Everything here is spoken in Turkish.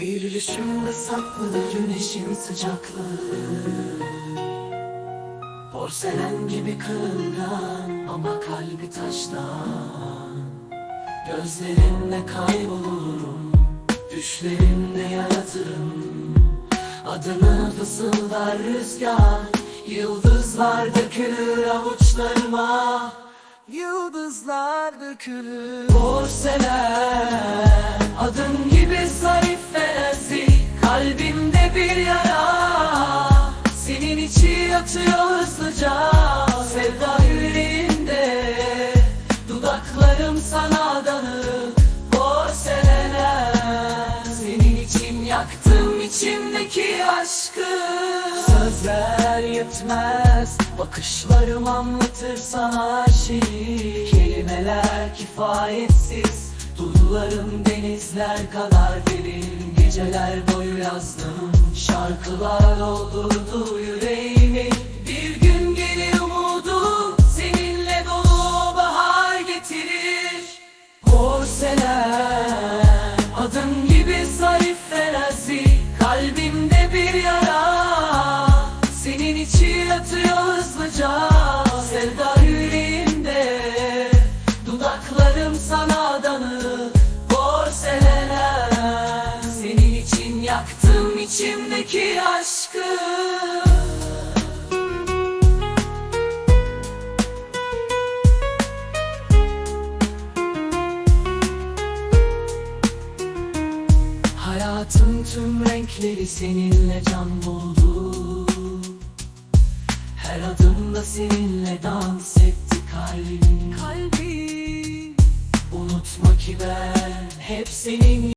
Yürüyüşümde saklıdır güneşin sıcaklığı. Porselen gibi kırılgan ama kalbi taştan. Gözlerimle kaybolurum, düşlerimle yaratırım. Adını fısıldar rüzgar, yıldızlar dökülür avuçlarıma. Yıldızlar dökülür. Porselen Adın gibi zarif içi yatıyor hızlıca. Sevda yüreğimde Dudaklarım sana danık Porselen Senin için yaktım içimdeki aşkı. Sözler yetmez Bakışlarım anlatır sana her şeyi Kelimeler kifayetsiz Duygularım denizler kadar derin. Geceler boyu yazdım Şarkılar doldurdu yüreğimi Gibi zarif Kalbimde bir yara. Senin içi yatıyor hızlıca Sevda yüreğimde. Dudaklarım sana danık Porselen Senin için yaktım içimdeki aşkı Hayatın tüm renkleri seninle can buldu. Her adımda seninle dans etti kalbim. Kalbim Unutma ki ben hep senin